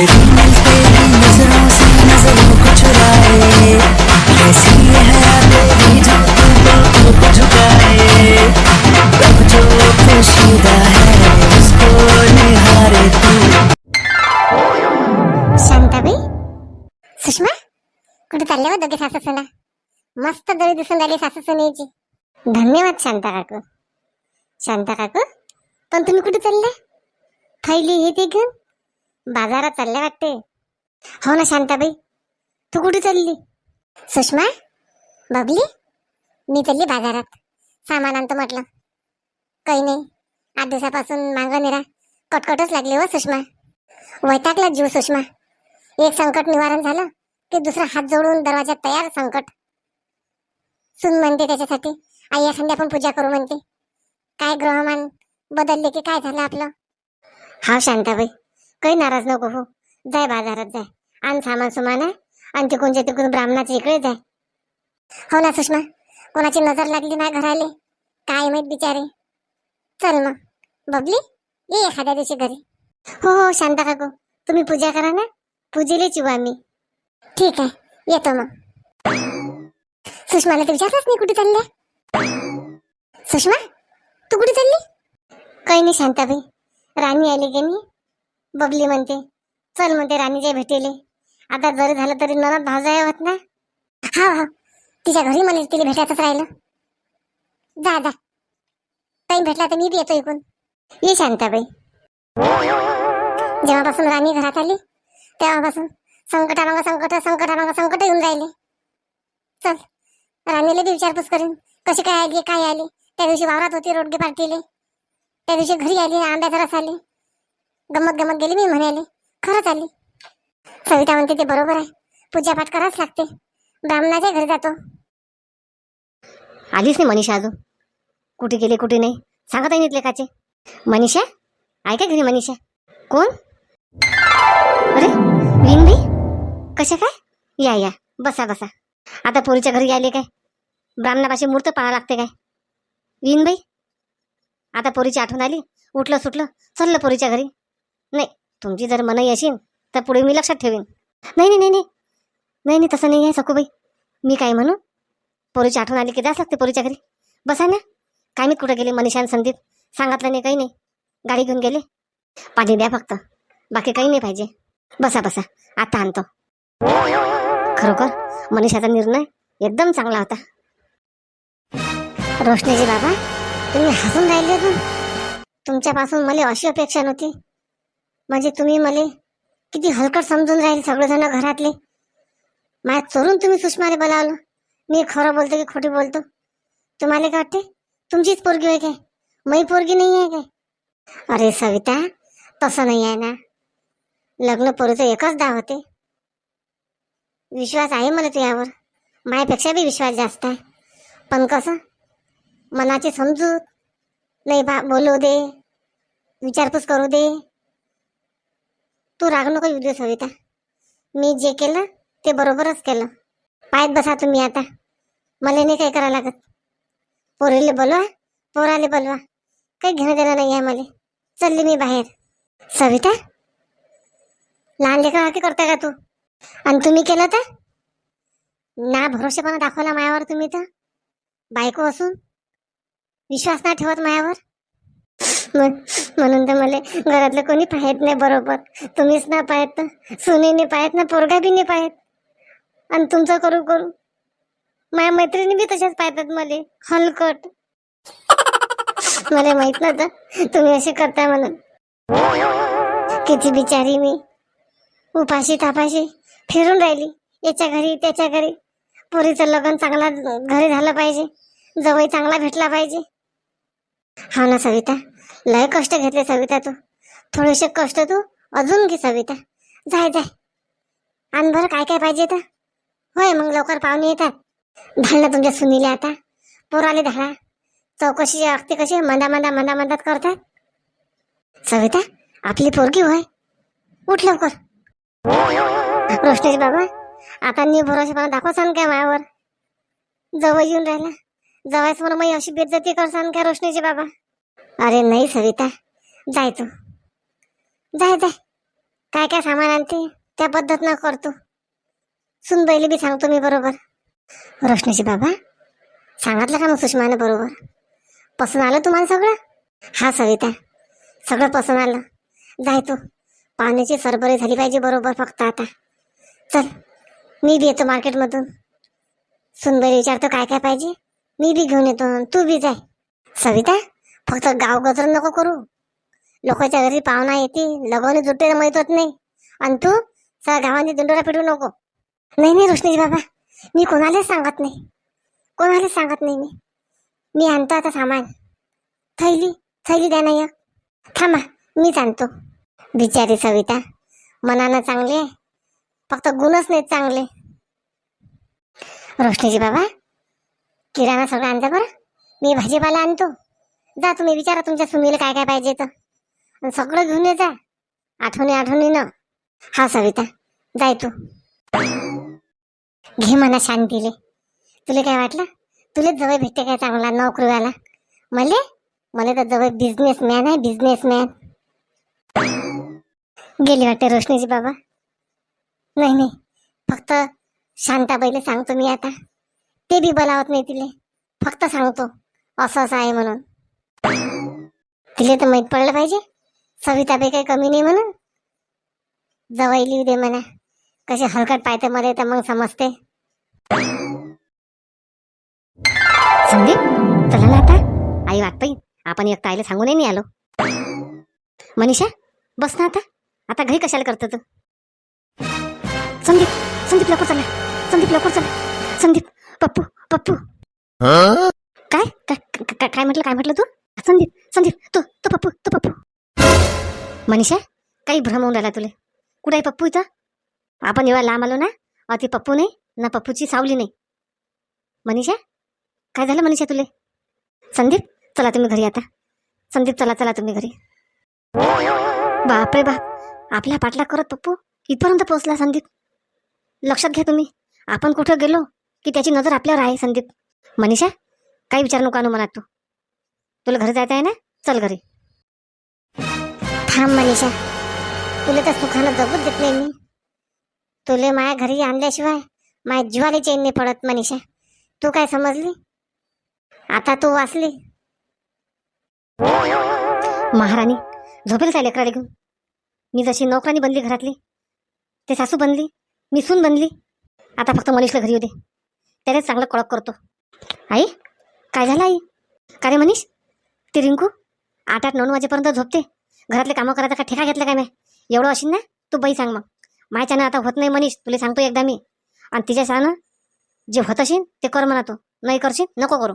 शांताबाई? सुषमा? कुठे चालले हो दोघे सासू सुना मस्त दळी दिसून राहिली सासू सुनेची धन्यवाद शांता काकू. शांता काकू पण तुम्ही कुठे चालल्या? थैली हे ते घेऊन? बाजारात चालले वाटते. हो ना शांताबाई. तू कुठे चालली? सुषमा बबली मी चालली बाजारात. सामान आणतो म्हटलं. काही नाही. आठ दिवसापासून मागं निरा. कटकटच लागली हो सुषमा. वैतागला जीव सुषमा. एक संकट निवारण झालं की दुसरा हात जोडून दरवाजा तयार संकट. सुन म्हणते त्याच्यासाठी आई एखादी आपण पूजा करू म्हणते. काय ग्रहमान बदलले की काय झालं आपलं? हा शांताबाई. काही नाराज नको हो. जाय बाजारात जाय. आण सामान सुमान आणि तिकडूनच्या तिकडून ब्राह्मणाच्या इकडे जाय. हो ना सुषमा कोणाची नजर लागली ना घराले काय माहीत बिचारे? चल मग. बबली ये एखाद्या दिवशी घरी. हो हो शांता काकू. तुम्ही पूजा करा ना. पूजेलेच येऊ आम्ही. ठीक आहे. येतो मग. सुषमाला तर विचारलंच नाही कुठे चालल्या. सुषमा तू कुठे चालली? काही नाही शांताबाई. राणी आली की नाही? बबली म्हणते चल म्हणते राणीच्या भेटेले. आता जरी झालं तरी ननद भावजाय होत ना. हा हा. तिच्या घरी मला तिला भेटायचंच राहिलं. जा जा. टाईम भेटला तर मी बी येतो इकून. ये शांताबाई. जेव्हापासून राणी घरात आली तेव्हापासून संकटामाग संकट संकटामाग संकट येऊन राहिले. चल राणीला बी विचारपूस करेन. कशी काय आली काय आली? त्या दिवशी वावरात होती रोडगे पार्टीले. त्या दिवशी घरी आली आंब्याचा रस आली. गमत गमत गेली मी म्हणाली. खरंच आली. सविता म्हणते ते बरोबर आहे. पूजापाठ करावंच लागते. ब्राह्मणाच्या घरी जातो. आलीच नाही मनीषा अजून. कुठे गेले कुठे नाही? सांगत आहे लेखाचे. मनीषा? आहे का घरी मनीषा? कोण? अरे विनबाई कशा काय? या या. बसा बसा. आता पोरीच्या घरी यायले काय? ब्राह्मणापाशी मूर्त पाहा लागते काय? विनबाई? आता पोरीची आठवण आली. उठलं सुटलं. चललं पोरीच्या घरी. नाही तुमची जर मनाई असेल तर पुढे मी लक्षात ठेवेन. नाही नाही नाही नाही. नाही नाही तसं नाही आहे सखूबाई. मी काय म्हणू? पोरीची आठवण आली की जास लागते पोरीच्या घरी. बसा ना. काय मी कुठं गेले मनीषान संदीप? सांगितलं नाही काही नाही. गाडी घेऊन गेले. पाणी द्या फक्त. बाकी काही नाही पाहिजे. बसा बसा. आता आणतो. खरोखर मनीषाचा निर्णय एकदम चांगला होता. रोशनीजी बाबा तुम्ही हसून राहिले अजून. तुमच्यापासून मला अशी अपेक्षा नव्हती. म्हणजे तुम्ही मला किती हलकट समजून राहील सगळेजण घरातले. माझ्या चोरून तुम्ही सुषमाने बोलावलं. मी खरं बोलतो की खोटी बोलतो? तुम्हाला काय वाटते? तुमचीच पोरगी होय काय? मई पोरगी नाही आहे काय? अरे सविता तसं नाही आहे ना. लग्न पोरीचं एकच दाव होते. विश्वास आहे मला तुझ्यावर माझ्यापेक्षा बी विश्वास जास्त आहे. पण कसं? मनाची समजूत. नाही बा बोलू दे. विचारपूस करू दे. तू राग नको येऊ दे सविता. मी जे केलं ते बरोबरच केलं. पायत बसा तुम्ही आता. मला नाही काय करावं लागत. पोरीले बोलवा पोराले बोलवा. काही घेणं देणं नाही आहे मला. चालली मी बाहेर. सविता? लहान लेकरासारखी करता का तू? आणि तुम्ही केलं तर? ना भरोसेपणा दाखवला मायावर तुम्ही तर. बायको असून विश्वास नाही ठेवत मायावर. मग म्हणून तर मला घरातलं कोणी पाहत नाही बरोबर. तुम्हीच ना पाहत ना सुनेने पाहत ना पोरगा बी नाही पाहत. आणि तुमचं करू करू. माझ्या मैत्रिणी बी तशाच पाहतात मला. हलकट. मला माहीत नव्हतं तुम्ही असे करता म्हणून. किती बिचारी मी. उपाशी तापाशी फिरून राहिली. याच्या घरी त्याच्या घरी. पोरीचं लग्न चांगला घरी झालं पाहिजे. जवळ चांगला भेटला पाहिजे. हा ना सविता. लय कष्ट घेतले सविता तू. थोडेसे कष्ट तू अजून घे सविता. जाय जाय. आण बरं काय काय पाहिजे तर. होय मग लवकर पाहुणे येतात. धाल तुमच्या सुनीले आता. पोराले धाडा चौकशी अगदी कशी मंदा मंदा मंदा मंदात करतात. सविता आपली पोरगी होय. उठ लवकर. रोशनीचे बाबा आता नी भरोसेपणा दाखवसान काय मायावर? जवळ येऊन राहिला. जवळच म्हणून मी अशी बेइज्जती करसान काय रोशनीचे बाबा? अरे नाही सविता. जाय तू. जाय जाय. काय काय सामान आणते? त्या पद्धतीनं करतो सुनबाईला बी सांगतो मी बरोबर. रोशनीची बाबा सांगितलं का मग सुषमानं बरोबर? पसंत आलं तुम्हाला सगळं? हा सविता. सगळं पसंत आलं. जाय तू. पाण्याची सरबरी झाली पाहिजे बरोबर फक्त आता. चल मी बी येतो मार्केटमधून सुनबाई विचारतो काय काय पाहिजे? मी बी घेऊन येतो तू बी जाय. सविता फक्त गाव गजर नको करू. लोकांच्या घरी पाहुणा येते लगवणी जुटे माहीत होत नाही. आणि तू सगळ्या गावांनी दिंडोरा पिटू नको. नाही नाही रोशनीजी बाबा मी कोणालाच सांगत नाही. कोणालाच सांगत नाही मी. मी आणतो आता सामान. थैली थैली द्या ना थांबा मीच आणतो. बिचारी सविता मनानं चांगले फक्त गुणच नाहीत चांगले. रोशनीजी बाबा किराणा सगळं आणता बरं. मी भाजीपाला आणतो. जा तुम्ही विचारा तुमच्या सुनीला काय काय पाहिजे तर. आणि सगळं घेऊन ये जा. आठवणी आठवणीनं हा सविता जाय तू. घे म्हणा शांतीले. तुला काय वाटलं? तुला जवळ भेटते काय चांगला नोकरीवाला? मले? मला तर जवळ बिझनेसमॅन आहे बिझनेसमॅन गेली वाटते रोशनीची बाबा. नाही नाही. फक्त शांताबाईला सांगतो मी आता. ते बी बोलावत नाही तिले. फक्त सांगतो असं असं आहे म्हणून. तिले तर माहीत पडलं पाहिजे. सविताबाई काही कमी नाही म्हणून. जवळ लिहू दे म्हणा. कसे हलकट पाहते मध्ये तर मग समजते. संदीप चला ना आता. आई वाट पाहिजे आपण एक ताईला सांगूनही नाही आलो. मनीषा बस ना आता. आता घरी कशाला करतो तू? संदीप संदीप लवकर चला. संदीप लवकर चला. संदीप पप्पू पप्पू काय? काय काय काय म्हटलं काय म्हटलं तू? संदीप संदीप तू तो पप्पू तू पप्पू. मनीषा काही भ्रम होऊन राहिला तुला. कुठे आहे पप्पू इथं? आपण एवढा लांब आलो ना अति पप्पू नाही ना पप्पूची सावली नाही. मनीषा काय झालं मनीषा तुले? संदीप चला तुम्ही घरी आता. संदीप चला चला तुम्ही घरी. बापरे बाप आपला पाठला करत पप्पू. इथपर्यंत पोहोचला संदीप. लक्षात घ्या तुम्ही आपण कुठं गेलो? की त्याची नजर आपल्यावर आहे संदीप. मनीषा काही विचार नको आणू मनात तू. तुला घरी जायचं आहे ना? चल घरी. थांब मनीषा. तुला तर सुखानं जगूच देत नाही मी. तुले माया घरी आणल्याशिवाय माझ्या जीवाला चैन नाही पडत मनीषा. तू काय समजली? आता तू वाचली? महाराणी झोपेल काय लेकराला घेऊन? मी जशी नोकरानी बनली घरातली ते सासू बनली मी सून बनली आता फक्त मनीषला घरी येऊ दे. त्याला चांगलं कळक करतो. आई काय झालं आई? का रे मनीष? ती रिंकू? आठ आठ नऊ वाजेपर्यंत झोपते. घरातले कामं करायचा का ठेका घेतला काय मी? एवढं अशीन ना? तू बाई सांग मग. माझ्यानं आता होत नाही मनीष तुला सांगतो एकदा मी. आणि तिच्या सांग जे होत असेल ते कर म्हणा तू. नाही करशील नको करू.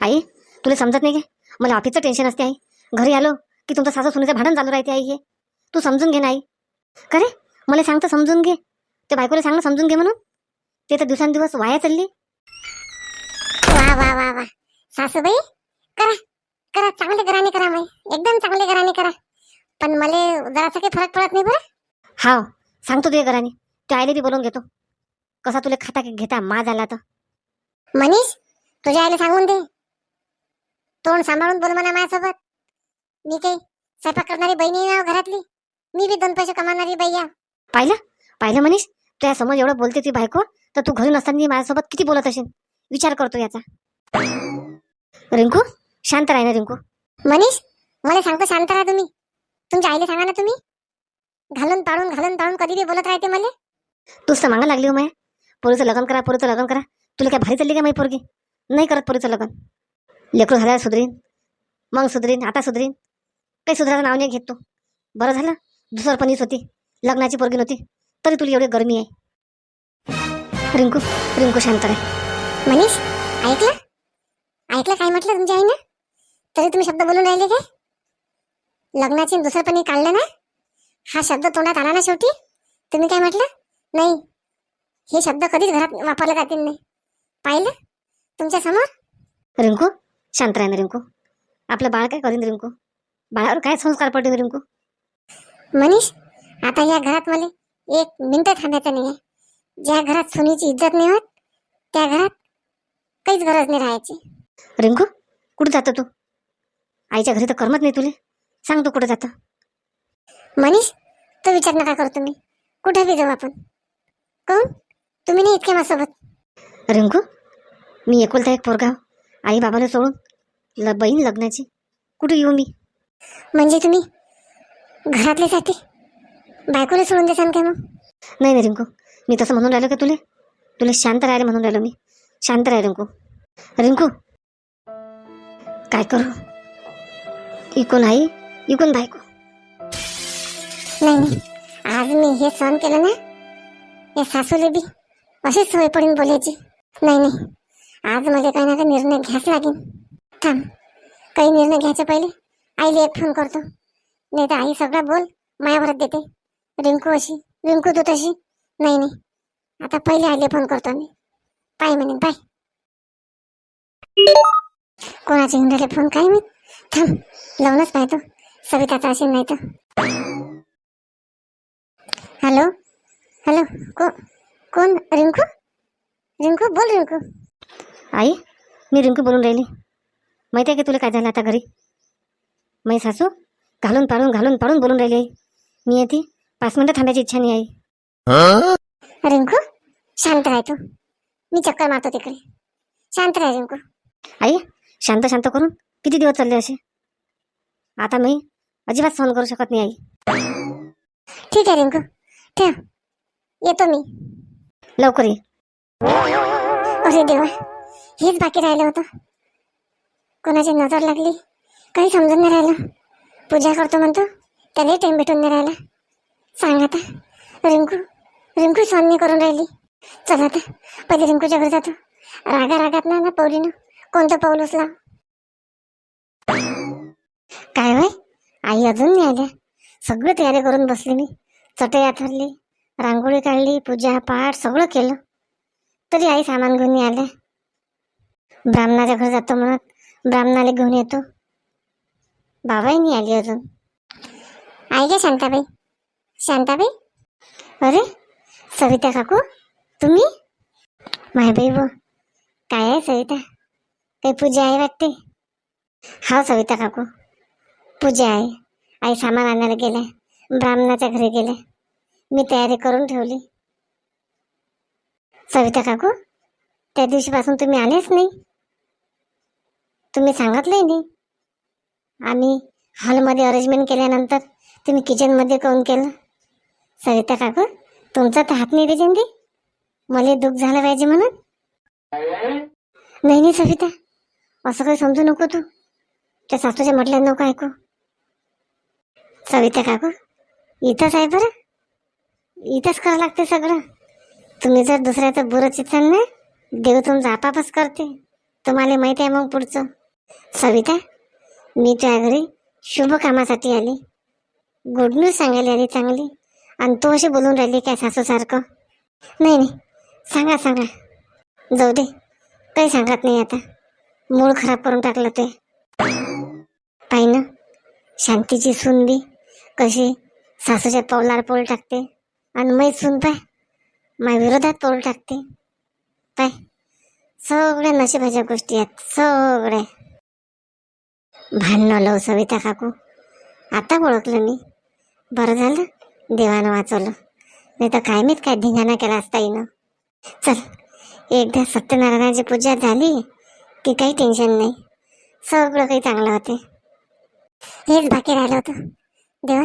आई तुला समजत नाही का? मला ऑफिसचं टेन्शन असते आई. घरी आलो की तुमचं सासू सुनेचं भांडण चालू राहते आई हे. तू समजून घे ना आई. का रे? मला सांगतं समजून घे. ते बायकोला सांगणं समजून घे म्हणून. ते तर दिवसांदिवस वाया चालली. वा वा वा. सासूबाई करा करा चांगले घराने करा माई एकदम चांगले घराने करा. पण मला जरासा काही फरक पडत नाही बरं. हा सांगतो तुझ्या घराने ते आईला बी बोलवून घेतो. कसा तुला खाता घेता मा झाला तर. मनीष तुझ्या आईला सांगून दे. तोंड सांभाळून बोल म्हणा माझ्यासोबत. मी काही स्वयंपाक करणारी बहिणी आहे ना घरातली. मी बी दोन पैसे कमावणारी बाई आहे. पाहिलं? पाहिलं मनीष? तुझ्या समोर एवढं बोलते ती बायको तर तू घरी नसताना माझ्यासोबत किती बोलत असेल? विचार करतो याचा. रिंकू शांत राही ना रिंकू. मनीष मला सांगतो शांत राहा तुम्ही. तुमच्या आईला सांगा ना तुम्ही. घालून पाळून घालून पाळून कधी बी बोलत राहते मला. तूच तर मागा लागली हो माया. पोरीचं लग्न करा पोरीचं लग्न करा. तुला काय भारी चालली का माही पोरगी? नाही करत पोरीचं लग्न. लेकरू झाल्यावर सुधरीन. मग सुधरीन आता सुधरीन. काही सुधराचं नाव नाही घेत तू. बरं झालं. दुसरं पणीच होती. लग्नाची पोरगी नव्हती. तरी तुला एवढी गरमी आहे. रिंकू रिंकू शांत राह. मनीष ऐकलं? ऐकलं काय म्हटलं तुमच्या आईनं? तरी तुम्ही शब्द बोलून राहिले काय? लग्नाची दुसरं पण काढलं ना? हा शब्द तोंडात आला ना शेवटी? तुम्ही काय म्हटलं? नाही. हे शब्द कधीच घरात वापरले जातील नाही. पाहिलं? तुमच्यासमोर? रिंकू शांत राह ना रिंकू. आपलं बाळ काय करीन रिंकू? बाळावर काय संस्कार पडतील रिंकू? मनीष आता या घरात मला एक मिनिट थांबायचं नाही आहे ज्या घरात सुनीची इज्जत नाही होत त्या घरात काहीच गरज नाही राहायची. रिंकू कुठं जातो तू? आईच्या घरी तर करमत नाही तुले. सांग तू कुठं जातं? मनीष तो विचार नका करू तुम्ही. कुठे बी जाऊ आपण. कोण? तुम्ही नाही इतके माझ्यासोबत. रिंकू मी एकुलता एक पोरगाव आई बाबाला सोडून ल बहीण लग्नाची. कुठे येऊ मी? म्हणजे तुम्ही घरातल्यासाठी बायकोला सोडून देसान काय मग? नाही नाही रिंकू. मी तसं म्हणून राहिलो का तुले? तुला शांत राहायला म्हणून राहिलो मी. शांत राह रिंकू. रिंकू काय करू? इकून आई इकून बायको. नाही नाही. आज मी हे सहन केलं ना या सासूले बी अशीच सवय पडून बोलायची. नाही नाही. आज मला काही ना काही निर्णय घ्यायच लागेल. थांब. काही निर्णय घ्यायच्या पहिले? आईला एक फोन करतो. नाही तर आई सगळा बोल मायावरच देते. रिंकू अशी रिंकू तू तशी. नाही नाही. आता पहिले आईला फोन करतो मी. पाय म्हणे पाय. कोणाचे राहिले फोन काय मी थांब लावूनच पाहतो सविताचा असेल नाही तर. हॅलो हॅलो को कोण? रिंकू? रिंकू बोल रिंकू. आई मी रिंकू बोलून राहिली. माहिती आहे का तुला काय झालं आता घरी? मै सासू घालून पाडून घालून पाडून बोलून राहिली आई. मी येते पाच मिनिटं थांबायची इच्छा नाही आई. रिंकू शांत राह तू. मी चक्कर मारतो तिकडे. शांत राह रिंकू. आई शांत शांत करून किती दिवस चालले असे? आता मी अजिबात सहन करू शकत नाही आई. ठीक आहे रिंकू. ठेव. येतो मी. लवकर ये. अरे देवा. हेच बाकी राहिलं होतं. कोणाची नजर लागली? काही समजून नाही राहिलं. पूजा करतो म्हणतो त्याला टाइम भेटून नाही राहिला. सांग आता. रिंकू रिंकू सहन नाही करून राहिली. चल आता. पहिले रिंकूच्या घरी जातो. रागा रागात ना ना पौलीनं कोणतं पाऊल उचला काय होय आई अजून नाही आल्या. सगळं तयारी करून बसली मी. चटई ठरली रांगोळी काढली पूजा पाठ सगळं केलं. तरी आई सामान घेऊन नाही आल्या. ब्राह्मणाच्या घरी जातो म्हणत ब्राह्मणाला घेऊन येतो. बाबाही नाही आली अजून. आई गे शांताबाई. शांताबाई? अरे सविता काकू तुम्ही? माय बाई व. काय आहे सविता? काही पूजा आहे वाटते. हा सविता काकू. पूजा आहे. आई सामान आणायला गेल्या. ब्राह्मणाच्या घरी गेल्या. मी तयारी करून ठेवली. सविता काकू त्या दिवशीपासून तुम्ही आलेच नाही. तुम्ही सांगितलंही नाही. आम्ही हॉलमध्ये अरेंजमेंट केल्यानंतर तुम्ही किचनमध्ये काऊन केलं? सविता काकू तुमचा तर हात नाही रे मला दुःख झालं पाहिजे म्हणून. नाही नाही सविता. असं काही समजू नको तू. त्या सासूच्या म्हटल्या नको ऐकू. सविता काकू इथंच आहे बरं? इथंच करावं लागते सगळं. तुम्ही जर दुसऱ्याचं बुरं चिचाल ना देव तुमचा आपापच करते. तुम्हाला माहिती आहे मग पुढचं. सविता मी तुझ्या घरी शुभ कामासाठी आली. गुड न्यूज सांगायला आली चांगली. आणि तू अशी बोलून राहिली काय सासूसारखं? नाही नाही. सांगा सांगा. जाऊ दे. काही सांगत नाही आता. मूळ खराब करून टाकलं ते. पाहि ना शांतीची सून बी कशी सासूच्या पावलावर पाऊल टाकते आणि मै सून पाय. माय विरोधात पाऊल टाकते. पाय. सगळ्या नशिबाच्या गोष्टी आहेत सगळ्या. भांडणं लव सविता काकू. आता ओळखलं मी. बरं झालं देवानं वाचवलं. नाही तर काय मीच काय धिंगाणा केला असता येईन चल एकदा सत्यनारायणाची पूजा झाली. की काही टेन्शन नाही. सगळं काही चांगलं होते हेच बाकी राहिलं होतं. देवा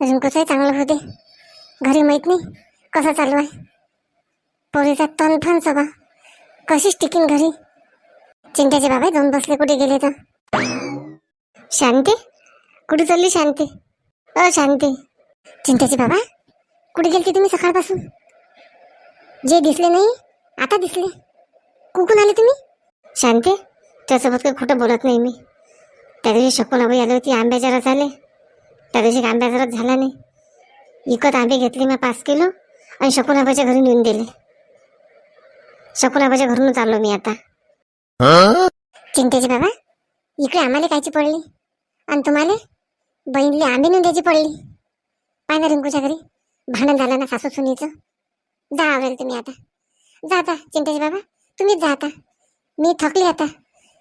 रिंकूचंही चांगलं होते घरी माहीत नाही कसं चालू आहे. पोरीचा तन फन सभा कशीच टिकीन घरी. चिंट्याचे बाबा जाऊन बसले कुठे गेले तर. शांती? कुठे चालली शांती? अ शांती. चिंट्याचे बाबा कुठे गेलते तुम्ही सकाळपासून? जे दिसले नाही आता दिसले. कुकून आले तुम्ही? शांती त्यासोबत काही खोटं बोलत नाही मी. त्या दिवशी शकुनाबाई आली होती आंब्याच्या रस आले त्या दिवशी आंब्याचा रस झाला नाही. विकत आंबे घेतले मी पाच किलो आणि शकुनाबाईच्या घरी नेऊन दिले. शकुनाबाईच्या घरून चाललो मी आता. चिंतेची बाबा इकडे आम्हाला कायची पडली? आणि तुम्हाला? बहिणीला आंबे नेऊन द्यायची पडली. पाय ना रिंकूच्या घरी. भांडण झालं ना सासू सुनीचं. जा आवडेल तुम्ही आता. जाता चिंतेची बाबा तुम्हीच जाता मी थकली आता.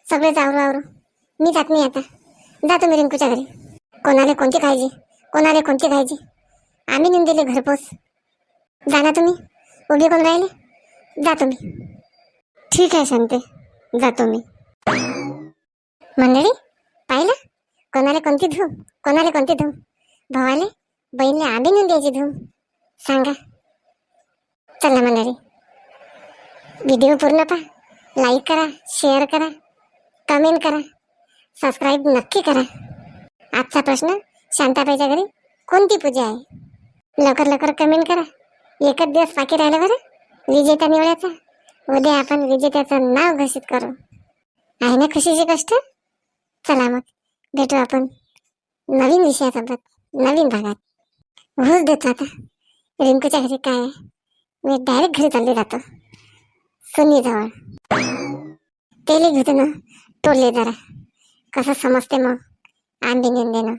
सगळे आवरू आवरू मी जात नाही आता. जा तुम्ही रिंकूच्या घरी. कोणाला कोणती खायची कोणाला कोणती खायची आम्ही नेऊन दिले घरपोच जा ना तुम्ही. उभी कोण राहिले? जा तुम्ही. ठीक आहे शांते. जातो मी मंडळी पाहिलं? कोणाला कोणती धूम? कोणाला कोणती धूम? भावाले बहिणीला आम्ही नेऊन द्यायची धूम. सांगा. चला मंडळी. व्हिडिओ पूर्ण पहा. लाईक करा शेअर करा कमेंट करा सबस्क्राईब नक्की करा. आजचा प्रश्न शांताबाईच्या घरी कोणती पूजा आहे? लवकर लवकर कमेंट करा. एकच दिवस बाकी राहिलं बरं? विजेता निवड्याचा. उद्या आपण विजेत्याचं नाव घोषित करू. आहे ना खुशीची गोष्ट? चला मग भेटू आपण नवीन विषयासोबत नवीन भागात. घोष देतो आता रिंकूच्या घरी काय आहे? मी डायरेक्ट घरी चालले जातो. सुनी सुनीजवळ तेले घेतो ना. टोलले जरा. कसं समजते मग? आंबे नेऊन देणं